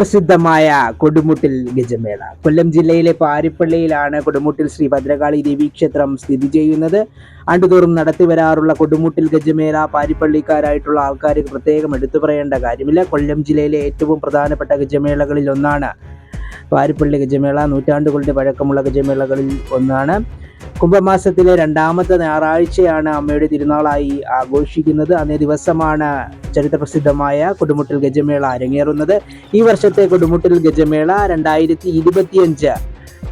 പ്രസിദ്ധമായ കൊടുമുട്ടിൽ ഗജമേള. കൊല്ലം ജില്ലയിലെ പാരിപ്പള്ളിയിലാണ് കൊടുമുട്ടിൽ ശ്രീ ഭദ്രകാളി ദേവീക്ഷേത്രം സ്ഥിതി ചെയ്യുന്നത്. ആണ്ടുതോറും നടത്തി വരാറുള്ള കൊടുമുട്ടിൽ ഗജമേള പാരിപ്പള്ളിക്കാരായിട്ടുള്ള ആൾക്കാർ പ്രത്യേകം എടുത്തു പറയേണ്ട കാര്യമില്ല. കൊല്ലം ജില്ലയിലെ ഏറ്റവും പ്രധാനപ്പെട്ട ഗജമേളകളിൽ ഒന്നാണ് പാരിപ്പള്ളി ഗജമേള. നൂറ്റാണ്ടുകളുടെ പഴക്കമുള്ള ഗജമേളകളിൽ ഒന്നാണ്. കുംഭമാസത്തിലെ രണ്ടാമത്തെ ഞായറാഴ്ചയാണ് അമ്മയുടെ തിരുനാളായി ആഘോഷിക്കുന്നത്. അന്നേ ദിവസമാണ് ചരിത്രപ്രസിദ്ധമായ കൊടുമുട്ടിൽ ഗജമേള അരങ്ങേറുന്നത്. ഈ വർഷത്തെ കൊടുമുട്ടിൽ ഗജമേള രണ്ടായിരത്തി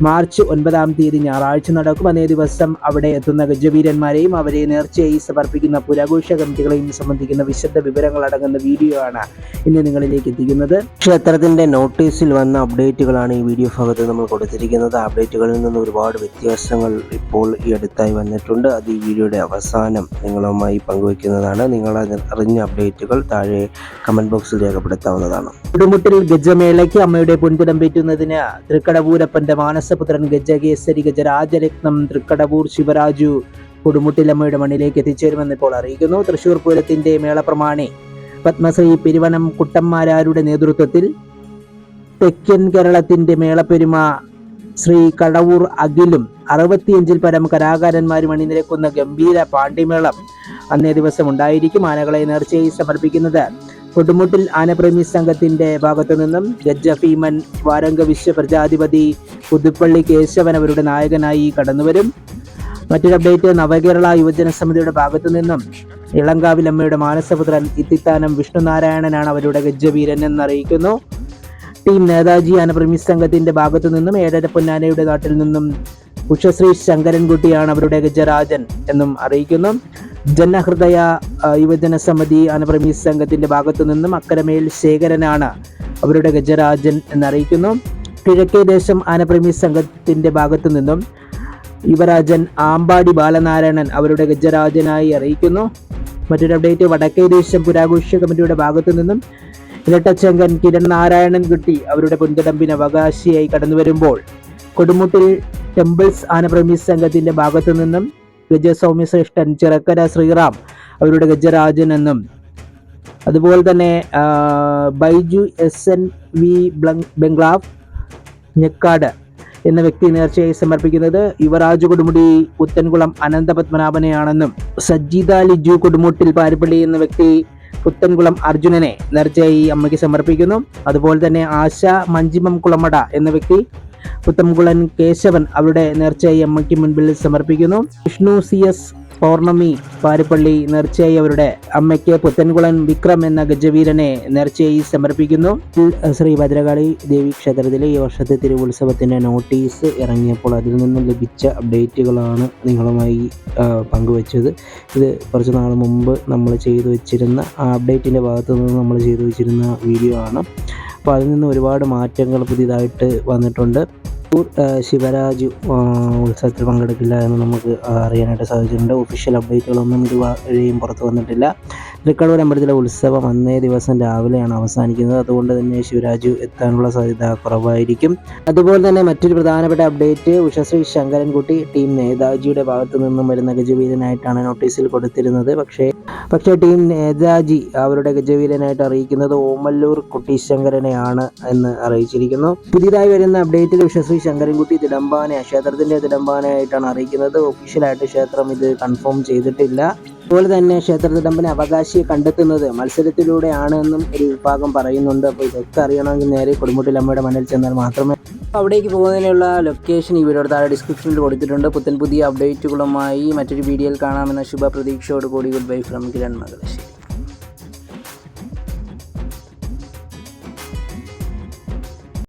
മാർച്ച് ഒൻപതാം തീയതി ഞായറാഴ്ച നടക്കും. അതേ ദിവസം അവിടെ എത്തുന്ന ഗജവീരന്മാരെയും അവരെ നേർച്ചയായി സമർപ്പിക്കുന്ന പുരാഘോഷ കമ്മിറ്റികളെയും സംബന്ധിക്കുന്ന വിശദ വിവരങ്ങൾ അടങ്ങുന്ന വീഡിയോ ആണ് ഇന്ന് നിങ്ങളിലേക്ക് എത്തിക്കുന്നത്. ക്ഷേത്രത്തിന്റെ നോട്ടീസിൽ വന്ന അപ്ഡേറ്റുകളാണ് ഈ വീഡിയോ ഭാഗത്ത് നമ്മൾ കൊടുത്തിരിക്കുന്നത്. അപ്ഡേറ്റുകളിൽ നിന്ന് ഒരുപാട് വ്യത്യാസങ്ങൾ ഇപ്പോൾ ഈ അടുത്തായി വന്നിട്ടുണ്ട്. അത് ഈ വീഡിയോയുടെ അവസാനം നിങ്ങളുമായി പങ്കുവയ്ക്കുന്നതാണ്. നിങ്ങൾ അറിഞ്ഞ അപ്ഡേറ്റുകൾ താഴെ കമന്റ് ബോക്സിൽ രേഖപ്പെടുത്താവുന്നതാണ്. കുടുംബത്തിൽ ഗജമേളയ്ക്ക് അമ്മയുടെ പൊൻതിടമ്പേറ്റുന്നതിന് തൃക്കടവൂരപ്പന്റെ മാനസപുത്രൻ ഗജകേസരി ഗജരാജരത്നം തൃക്കടവൂർ ശിവരാജു കൊടുമുട്ടിലമ്മയുടെ മണ്ണിലേക്ക് എത്തിച്ചേരുമെന്ന് ഇപ്പോൾ അറിയിക്കുന്നു. തൃശൂർ പൂരത്തിന്റെ മേളപ്രമാണി പത്മശ്രീ പെരുവനം കുട്ടന്മാരാരുടെ നേതൃത്വത്തിൽ തെക്കൻ കേരളത്തിന്റെ മേളപ്പെരുമ ശ്രീ കടവൂർ അഖിലും അറുപത്തിയഞ്ചിൽ പരം കലാകാരന്മാരും അണിനിരക്കുന്ന ഗംഭീര പാണ്ഡിമേളം അന്നേ ദിവസം ഉണ്ടായിരിക്കും. ആനകളെ നേർച്ചയായി സമർപ്പിക്കുന്നത് കൊടുമുട്ടിൽ ആനപ്രേമി സംഘത്തിന്റെ ഭാഗത്തു നിന്നും ഗജ്ജ ഭീമൻ വാരംഗ വിശ്വ പ്രജാധിപതി പുതുപ്പള്ളി കേശവൻ അവരുടെ നായകനായി കടന്നുവരും. മറ്റൊരു അപ്ഡേറ്റ് നവകേരള യുവജന സമിതിയുടെ ഭാഗത്തു നിന്നും ഇളങ്കാവിലമ്മയുടെ മാനസപുത്രൻ ഇത്തിത്താനം വിഷ്ണുനാരായണനാണ് അവരുടെ ഗജ്ജവീരൻ എന്നറിയിക്കുന്നു. ടീം നേതാജി ആനപ്രേമി സംഘത്തിന്റെ ഭാഗത്തു നിന്നും ഏഴര പൊന്നാനയുടെ നാട്ടിൽ നിന്നും ഉഷശ്രീ ശങ്കരൻകുട്ടിയാണ് അവരുടെ ഗജരാജൻ എന്നും അറിയിക്കുന്നു. ജനഹൃദയ യുവജന സമിതി ആനപ്രേമി സംഘത്തിന്റെ ഭാഗത്തു നിന്നും അക്കരമേൽ ശേഖരനാണ് അവരുടെ ഗജരാജൻ എന്നറിയിക്കുന്നു. കിഴക്കേ ദേശം ആനപ്രേമി സംഘത്തിന്റെ ഭാഗത്തു നിന്നും യുവരാജൻ ആമ്പാടി ബാലനാരായണൻ അവരുടെ ഗജരാജനായി അറിയിക്കുന്നു. മറ്റൊരു അപ്ഡേറ്റ് വടക്കേ ദേശം പുരാഘോഷ കമ്മിറ്റിയുടെ ഭാഗത്തു നിന്നും ഇരട്ടച്ചങ്കൻ കിരൺ നാരായണൻ കുട്ടി അവരുടെ പിന്തുടമ്പിന് അവകാശിയായി കടന്നു വരുമ്പോൾ കൊടുമുട്ടിൽ ടെമ്പിൾസ് ആനപ്രമി സംഘത്തിന്റെ ഭാഗത്തു നിന്നും ഗജസൗമ്യ ശ്രേഷ്ഠൻ ചിറക്കര ശ്രീറാം അവരുടെ ഗജരാജൻ എന്നും. അതുപോലെ തന്നെ ബൈജു എസ് എൻ വി ബംഗ്ലാവ് ഞെക്കാട് എന്ന വ്യക്തി നേർച്ചയായി സമർപ്പിക്കുന്നത് യുവരാജ് കൊടുമുടി പുത്തൻകുളം അനന്തപത്മനാഭനെയാണെന്നും സജ്ജിത ലിജു കൊടുമുട്ടിൽ പാരിപ്പള്ളി എന്ന വ്യക്തി പുത്തൻകുളം അർജുനനെ നേർച്ചയായി അമ്മയ്ക്ക് സമർപ്പിക്കുന്നു. അതുപോലെ തന്നെ ആശ മഞ്ചിമം കുളമട എന്ന വ്യക്തി പുത്തൻകുളൻ കേശവൻ അവരുടെ നേർച്ചയായി അമ്മയ്ക്ക് മുൻപിൽ സമർപ്പിക്കുന്നു. വിഷ്ണു സി എസ് പൗർണമി പാരിപ്പള്ളി നേർച്ചയായി അവരുടെ അമ്മയ്ക്ക് പുത്തൻകുളൻ വിക്രം എന്ന ഗജവീരനെ നേർച്ചയായി സമർപ്പിക്കുന്നു. ശ്രീ ഭദ്രകാളി ദേവി ക്ഷേത്രത്തിലെ ഈ വർഷത്തെ തിരുവുത്സവത്തിന്റെ നോട്ടീസ് ഇറങ്ങിയപ്പോൾ അതിൽ നിന്നും ലഭിച്ച അപ്ഡേറ്റുകളാണ് നിങ്ങളുമായി പങ്കുവച്ചത്. ഇത് കുറച്ച് നാൾ മുമ്പ് നമ്മൾ ചെയ്തു വെച്ചിരുന്ന ആ അപ്ഡേറ്റിന്റെ ഭാഗത്തു നിന്ന് നമ്മൾ ചെയ്തു വെച്ചിരുന്ന വീഡിയോ ആണ്. അപ്പോൾ അതിൽ നിന്ന് ഒരുപാട് മാറ്റങ്ങൾ പുതിയതായിട്ട് വന്നിട്ടുണ്ട്. ൂർ ശിവരാജ് ഉത്സവത്തിൽ പങ്കെടുക്കില്ല എന്ന് നമുക്ക് അറിയാനായിട്ട് സാധിച്ചിട്ടുണ്ട്. ഒഫീഷ്യൽ അപ്ഡേറ്റുകളൊന്നും ഇതുവരെയും പുറത്തു വന്നിട്ടില്ല. തൃക്കടൂർ അമ്പലത്തിലെ ഉത്സവം അന്നേ ദിവസം രാവിലെയാണ് അവസാനിക്കുന്നത്. അതുകൊണ്ട് തന്നെ ശിവരാജു എത്താനുള്ള സാധ്യത കുറവായിരിക്കും. അതുപോലെ തന്നെ മറ്റൊരു പ്രധാനപ്പെട്ട അപ്ഡേറ്റ് ഉഷശ്രീ ശങ്കരൻകുട്ടി ടീം നേതാജിയുടെ ഭാഗത്തു നിന്നും വരുന്ന ഗജവീരനായിട്ടാണ് നോട്ടീസിൽ കൊടുത്തിരുന്നത്. പക്ഷേ പക്ഷേ ടീം നേതാജി അവരുടെ ഗജവീരനായിട്ട് അറിയിക്കുന്നത് ഓമല്ലൂർ കുട്ടീശങ്കരനെയാണ് എന്ന് അറിയിച്ചിരിക്കുന്നു. പുതിയതായി വരുന്ന അപ്ഡേറ്റിൽ ഉഷശ്രീ ശങ്കരൻകുട്ടി തിടമ്പാന ക്ഷേത്രത്തിന്റെ തിടമ്പാനയായിട്ടാണ് അറിയിക്കുന്നത്. ഒഫീഷ്യലായിട്ട് ക്ഷേത്രം ഇത് കൺഫേം ചെയ്തിട്ടില്ല. അതുപോലെ തന്നെ ക്ഷേത്ര തിടമ്പനെ അവകാശിയെ കണ്ടെത്തുന്നത് മത്സരത്തിലൂടെയാണ് എന്നും ഒരു വിഭാഗം പറയുന്നുണ്ട്. അപ്പോൾ ഇതൊക്കെ അറിയണമെങ്കിൽ നേരെ കൊടുമുട്ടിലമ്മയുടെ മണ്ണിൽ ചെന്നാൽ മാത്രമേ അവിടേക്ക് പോകുന്നതിനുള്ള ലൊക്കേഷൻ ഈ വീഡിയോയുടെ താഴെ ഡിസ്ക്രിപ്ഷനിൽ കൊടുത്തിട്ടുണ്ട്. പുത്തൻ പുതിയ അപ്ഡേറ്റുകളുമായി മറ്റൊരു വീഡിയോയിൽ കാണാമെന്ന ശുഭ പ്രതീക്ഷയോട് കൂടി ഗുഡ് ബൈ ഫ്രം കിരൺ മകളശ്ശേരി